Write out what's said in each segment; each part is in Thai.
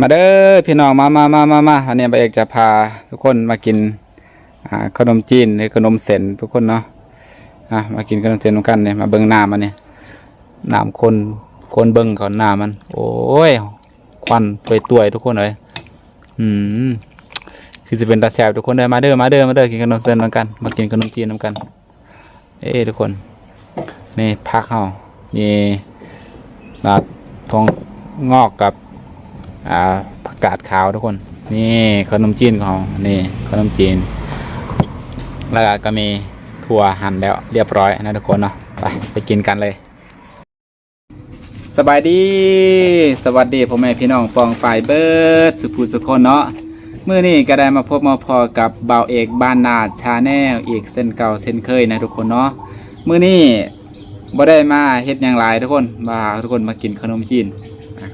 มาเด้อพี่น้องมามามามามาวันนี้ใบเอกจะพาทุกคนมากินขนมจีนหรือขนมเส้นทุกคนเนาะะมากินขนมเส้นกันเนี่ยมาเบิ่งหน้ามันเนี่ยหน้ำคนคนเบิ่งก่อนหน้ามัน โอ้ยควันตัวตัวทุกคนเลยอืมคือจะเป็นตาแสบทุกคนเลยมาเด้อมาเด้อมาเด้อกินขนมเส้นนำกัน มากินขนมจีนนำกัน เอ้ทุกคนนี่พักเฮามีลาดทองงอกกับ อ่าผักกาดขาวทุกคน นี่ขนมจีนของเรานี่ขนมจีน แล้วก็มีถั่วหั่นแล้วเรียบร้อยนะทุกคนเนาะไปไปกินกันเลย สบายดี สวัสดีพ่อแม่พี่น้องปองฝ่ายเบิร์ดสุภูสุคนเนาะเมื่อนี้ก็ได้มาพบมาพอกับเบาเอกบ้านนาชาแนลอีกเส้นเก่าเส้นเคยนะทุกคนเนาะเมื่อนี้บ่ได้มาเฮ็ดอย่างไรทุกคนมาทุกคนมากินขนมจีน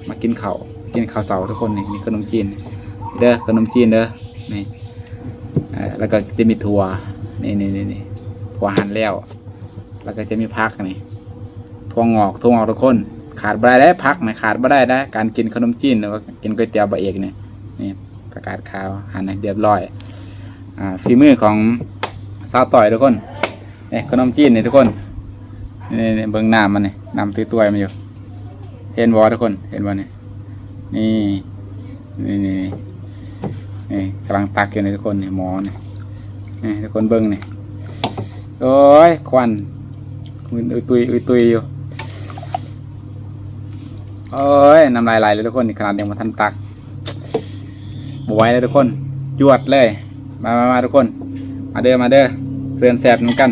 มากินข้าว กินข้าวเสาทุกคนนี่มีขนมจีนเด้อขนมจีนเด้อนี่แล้วก็จะมีถั่วนี่นี่นี่นี่ถั่วหั่นแล้ว แล้วก็จะมีผักนี่ถั่วงอกถั่วงอกทุกคน ขาดบได้ได้พักไม่ขาดบ่ได้ได้การกินขนมจีนหรือว่ากินก๋วยเตี๋ยวบะเอกเนี่ยนี่ประกาศข่าวหั่นเรียบร้อยอ่าฝีมือของสาวต่อยทุกคนนี่ขนมจีนนี่ทุกคนนี่เบิ่งหน้ำมันนี่น้ำตื้อตัวมันอยู่ เห็นบ่ทุกคนเห็นบ่นี่นี่ นี่นี่นี่นี่กำลังตักอยู่นทุกคนนี่หมอนี่นี่ทุกคนเบิ่งนี่โอ้ยควันมันอุตุยอุตุยอยู่โอ้ยน้ำลายไหลเลยทุกคนนี่ขนาดยังมาทันตักบไหวเลยทุกคนจวดเลย มามามาทุกคน มาเด้อมาเด้อเสือนแสบน้ำกัน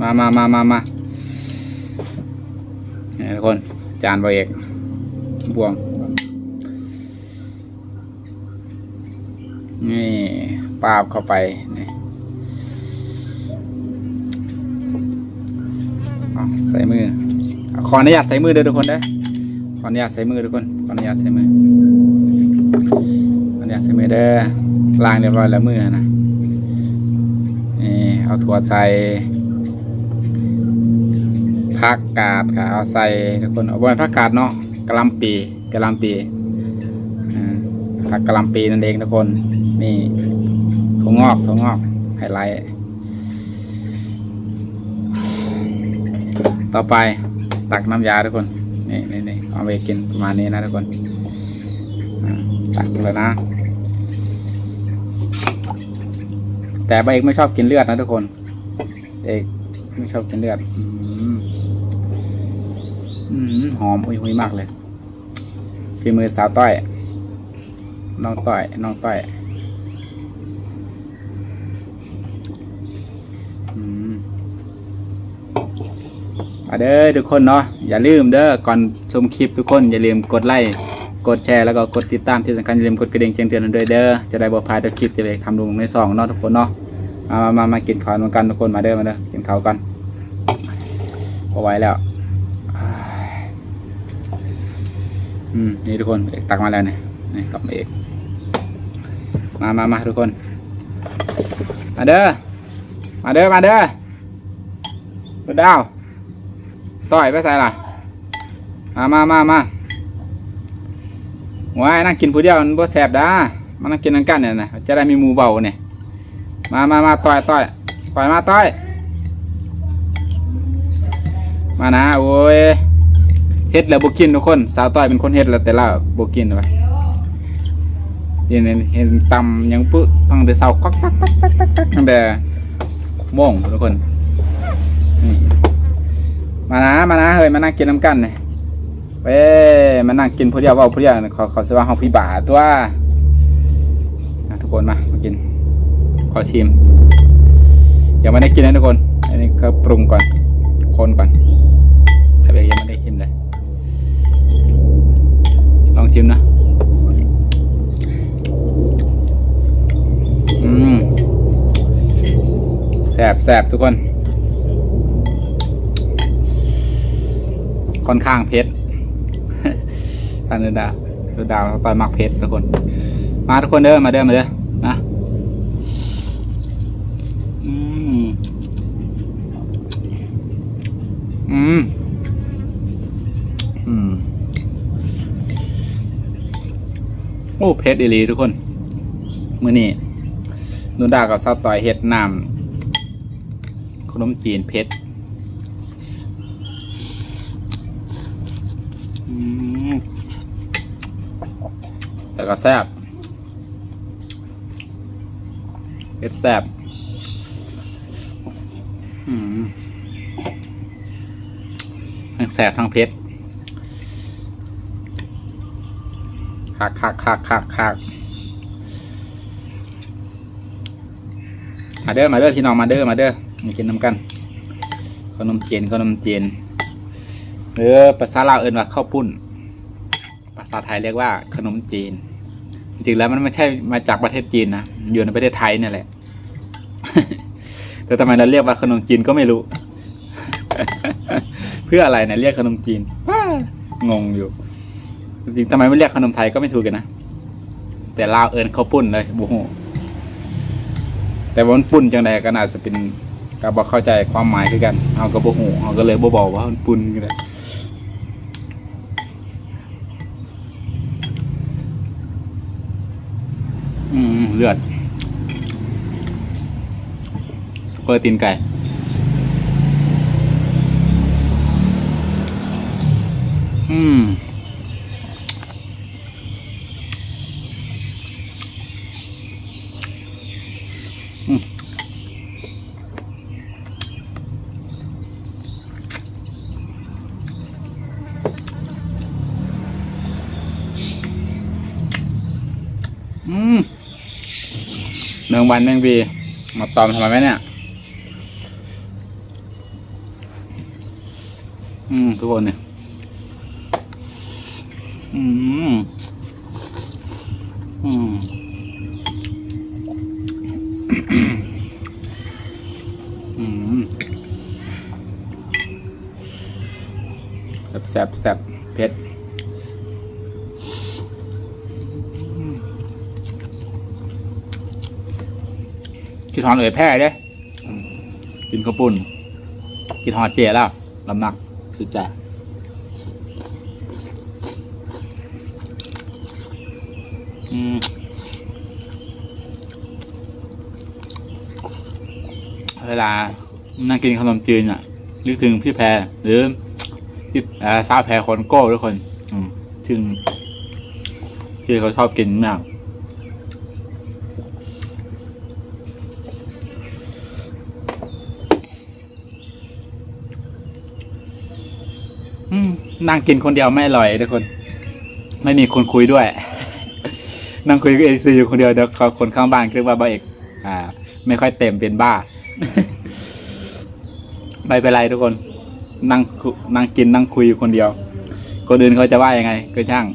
มามามามามาทุกคน จานใบเอกบวง นี่ปาบเข้าไปนี่ใส่มือ ขออนุญาตใส่มือเด้อทุกคนเด้อขออนุญาตใส่มือทุกคน ขออนุญาตใส่มือ ขออนุญาตใส่มือเด้อล้างเรียบร้อยแล้วมือนะนี่เอาถั่วใส่ผักกาดค่ะเอาใส่ทุกคนเอาไว้ผักกาดเนาะกะลำปีกะลำปีอ่าผักกะลำปีนั่นเองทุกคน นี่ถั่วงอกถั่วงอกไฮไลท์ต่อไปตักน้ำยาทุกคน นี่นี่นี่เอาไปกินประมาณนี้นะทุกคน ตักเลยนะ แต่ใบเอกไม่ชอบกินเลือดนะทุกคน เอกไม่ชอบกินเลือดอืมอืมหอมหุยหุยมากเลยฝีมือสาวต้อย น้องต้อย น้องต้อย มาเด้อทุกคนเนาะอย่าลืมเด้อก่อนชมคลิปทุกคนอย่าลืมกดไลค์กดแชร์แล้วก็กดติดตามที่สำคัญอย่าลืมกดกระดิ่งแจ้งเตือนด้วยเด้อจะได้บ่พลาดคลิปจะไปทำลงในซองเนาะทุกคนเนาะมามามากินข้าวกันทุกคนมาเด้อมาเด้อกินข้าวกันพอาไหวแล้วอืมนี่ทุกคนเอกตักมาแล้วเนี่ยนี่กับเอกมามามาทุกคน มาเด้อมาเด้อมาเด้อดาว ต่อยไปใส่ล่ะ มามามามาว้ายนั่งกินผู้เดียวมันบ่แสบด้ามานั่งกินนังกันเนี่ยนะจะได้มีหมูเบาเนี่ยมามามาต่อยต่อยต่อยมาต่อย มานะโอ้ยเฮ็ดแล้วบกินทุกคน สาวต่อยเป็นคนเฮ็ดแล้วแต่ละบกินไปเห็นเห็นตำยังปึ๊ตั้งแต่เช้าก๊อกตักตักตักตักตักตั้งแต่โมงทุกคน มานะมานะเฮ้ยมานั่งกินน้ำกันเลยเว้ยมานั่งกินผู้เดียวว่าผู้เดียวขอขอสว่าห้องพี่บาตัวทุกคนมามากิน ขอชิมยังไม่ได้กินนะทุกคน อันนี้ก็ปรุงก่อนคนก่อนไอเบกยังไม่ได้ชิมเลยลองชิมนะอืมแสบแสบทุกคน ค่อนข้างเพชรท่านดดาวดดาวต่อยมักเพชรทุกคน มาทุกคนเด้อมาเด้อมาเด้อนะอืมอืมอืมโอ้เพชรอีลีทุกคนมื้อนี้นุนดากับซาต่อยเฮ็ดน้ำขนมจีนเพชร แต่ก็แซ่บเพชรแซ่บอืมทั้งแซ่บทั้งเพชรคักคักคักคักคักมาเด้อมาเด้อพี่น้องมาเด้อมาเด้อมากินน้ำกัน ขนมจีนขนมจีนหรือภาษาลาวเอิ้นว่าข้าวปุ้น ภาษาไทยเรียกว่าขนมจีน จริงๆแล้วมันไม่ใช่มาจากประเทศจีนนะอยู่ในประเทศไทยนี่แหละ แต่ทำไมเราเรียกว่าขนมจีนก็ไม่รู้ เพื่ออะไรเนี่ยเรียกขนมจีนงงอยู่จริงทำไมไม่เรียกขนมไทยก็ไม่ถูกกันนะแต่ลาวเอิญเขาปุ้นเลยบูฮูแต่ว่ามันปุ้นจังใดก็น่าจะเป็นก็บอกเข้าใจความหมายคือกันเอาก็บูฮูเอาก็เลยบบอกว่ามันปุ้นกันเลย อืมเลือดซุปเปอร์ตีนไก่อืม อืม เนืองวันแมงบีมาตอมทำไมไหมเนี่ยอืมทุกคนเนี่ยอืมอืมอืมแซบแซ่บแซ่บเผ็ด กินหอนเอ่ยแพร่เด้กินข้าวปุ้นกินหอดเจแล้วลำหนักสุดใจอืมเวลา นั่งกินขนมจีนอะ นึกถึงพี่แพรหรือพี่อ่อสาวแพรคนโก้ทุกคน อืมถึงที่เขาชอบกินมาก อืม นั่งกินคนเดียวไม่อร่อยทุกคน ไม่มีคนคุยด้วย นั่งคุยกับเอซีอยู่คนเดียวเดี๋ยวคนข้างบ้านเรียกว่าบ้าเอกอ่า ไม่ค่อยเต็มเป็นบ้าไม่เป็นไรทุกคน นั่งนั่งกินนั่งคุยอยู่คนเดียว คนอื่นเขาจะว่ายังไง ก็ช่าง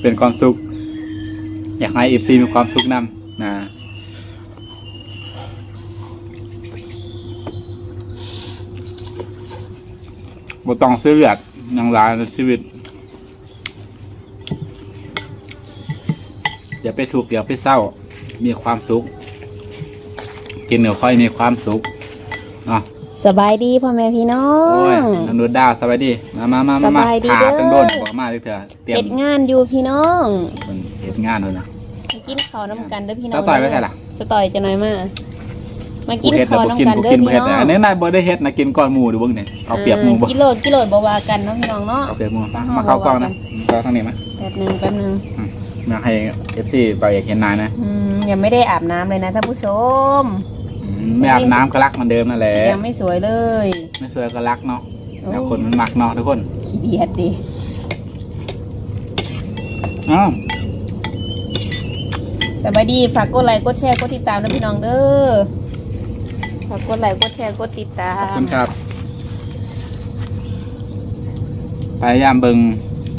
เป็นความสุข อยากให้เอฟซีมีความสุขนำนะ บ่ต้องซื้อเลือดยังหลายในชีวิต อย่าไปถูกข์อย่าไปเศร้า มีความสุข กินเดี๋ยวค่อยมีความสุขเนาะสบายดีพ่อแม่พี่น้อโอ้ยงนันดูดาวสวัสดี มามามามามาสบายดีขาเด้อเป็นโดนบอกมาเลยเถอะเตรียมเฮ็ดงานอยู่พี่น้องมันเหตุงานเลยนะมากินข้าวน้ำกันเด้อพี่น้องสต่อยไว้ใช่ล่ะ สต่อยจะน้อยมา มากินเฮ็ดข้าวแล้วบ่กินน้ำกันบ่เด้อกินบ่พี่เฮ็ดน้องอันนี้นายบ่ได้เฮ็ดนะกินก้อนหมูดูเบิ่งเนี่ยเอาเปรียบหมูบ่กิโลดกิโลดบ่ว่ากันเนาะพี่น้องเนาะเอาเปรียบหมูมามาเข้ากล้องนะเข้าทางนี้มาแป๊บหนึงแป๊บหนึงมาให้ FC ไปอยากเห็นนายนะอืมยังไม่ได้อาบน้ำเลยนะท่านผู้ชมอืมไม่อาบน้ำก็รักเหมือนเดิมนั่นแหละยังไม่สวยเลย ไม่สวยก็รักเนาะโอ้แล้วคนมันมักเนาะทุกคนขี้เดียดดิอ้าวสบายดีฝากกดไลค์กดแชร์กดติดตามนะพี่น้องเด้อฝากกดไลค์กดแชร์กดติดตามขอบคุณครับพยายามเบิง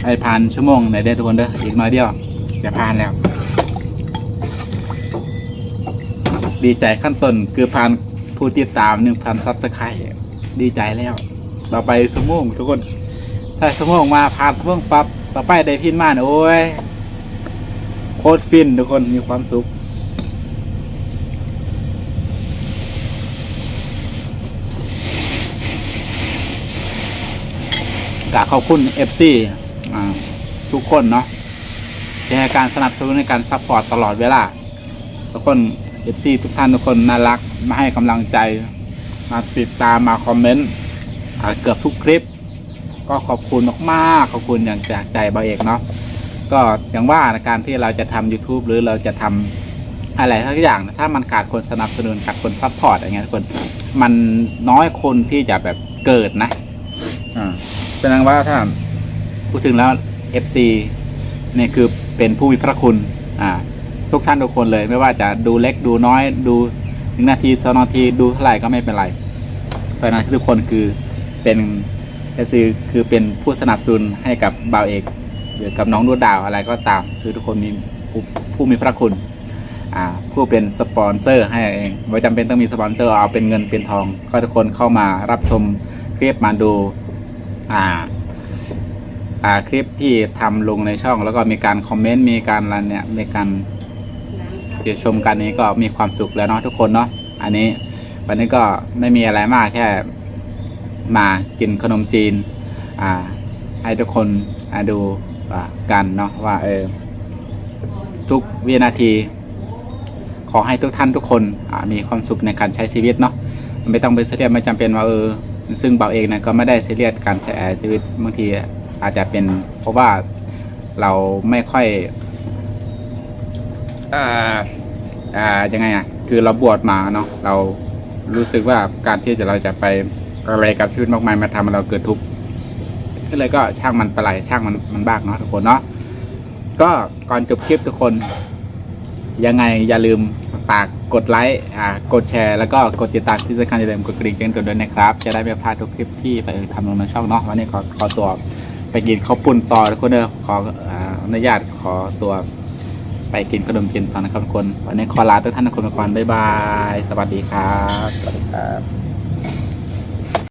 ให้ผ่านชั่วโมงในอยเด้อทุกคนเด้ออีกน้อยเดียวจะผ่านแล้ว ดีใจขั้นต้นคือผ่านผู้ติดตามหนึ่งพันซับสไครต์ดีใจแล้ว ต่อไปสมงทุกคน ถ้าสมงมาผ่านสมงปั๊บต่อไปได้พินมานี่ยโอ้ยโคตรฟินทุกคนมีความสุข กะขอบคุณ FC อ่าทุกคนเนาะที่ให้การสนับสนุนในการซัพพอร์ตตลอดเวลา ทุกคนเอฟซีทุกท่านทุกคนน่ารักมาให้กำลังใจมาติดตามมาคอมเมนต์อ่าเกือบทุกคลิป ก็ขอบคุณมากๆขอบคุณอย่างจากใจเบาเอกเนาะก็อย่างว่าในการที่เราจะทำ YouTube หรือเราจะทำอะไรสักอย่างถ้ามันขาดคนสนับสนุนขาดคนซัพพอร์ตอะไรเงี้ยทุกคน มันน้อยคนที่จะแบบเกิดนะอ่า ดงว่าถ้าพูดถึงแล้ว FC เนี่ยคือเป็นผู้มีพระคุณอ่าทุกท่านทุกคนเลย ไม่ว่าจะดูเล็กดูน้อย ดูหนึ่งนาทีสองนาทีดูเท่าไหร่ก็ไม่เป็นไรเพราะนั้นทุกคนคือเป็นก็คือคือเป็นผู้สนับสนุนให้กับบ่าวเอกหรือกับน้องดวดาวอะไรก็ตาม คือทุกคนมีผู้ผู้มีพระคุณอ่าผู้เป็นสปอนเซอร์ให้เองไม่จำเป็นต้องมีสปอนเซอร์เอาเป็นเงินเป็นทอง ก็ทุกคนเข้ามารับชมคลิปมาดู อ่า อ่าคลิปที่ทำลงในช่องแล้วก็มีการคอมเมนต์มีการอะไรเนี่ยมีการเดี๋ยวชมกันนี้ก็มีความสุขแล้วเนาะทุกคนเนาะอันนี้วันนี้ก็ไม่มีอะไรมากแค่มากินขนมจีน อ่า ให้ทุกคนดูอ่ากันเนาะว่าเออทุกวินาที ขอให้ทุกท่านทุกคนมีความสุขในการใช้ชีวิตเนาะไม่ต้องไปเสียดไม่จำเป็นว่าเออ ซึ่งเบาเองนะก็ไม่ได้เสียดการใช้ชีวิตบางทีอาจจะเป็น เพราะว่าเราไม่ค่อยอ่าอ่ายังไงอะคือเราบวชมาเนาะเรารู้สึกว่าการที่จะเราจะไปอะไรกับชีวิตมากมายมาทำให้เราเกิดทุกข์ก็เลยก็ช่างมันไปไหลช่างมันมันบ้างเนาะทุกคนเนาะก็ก่อนจบคลิปทุกคน ยังไงอย่าลืม ฝากกดไลค์อ่ากดแชร์แล้วก็กดติดตามที่สำคัญอย่าลืมกดกระดิ่งแจ้งเตือนด้วยนะครับ จะได้ไม่พลาดทุกคลิปที่ไปทำลงในช่องเนาะวันนี้ขอขอตัวไปกินข้าวปุ้นต่อทุกคนเด้อขออนุญาตขอตัวไปกินขนมจีนต่อนะครับทุกคน วันนี้ขอลาทุกท่านทุกคนไปก่อนบ๊ายบาย สวัสดีครับ สวัสดีครับ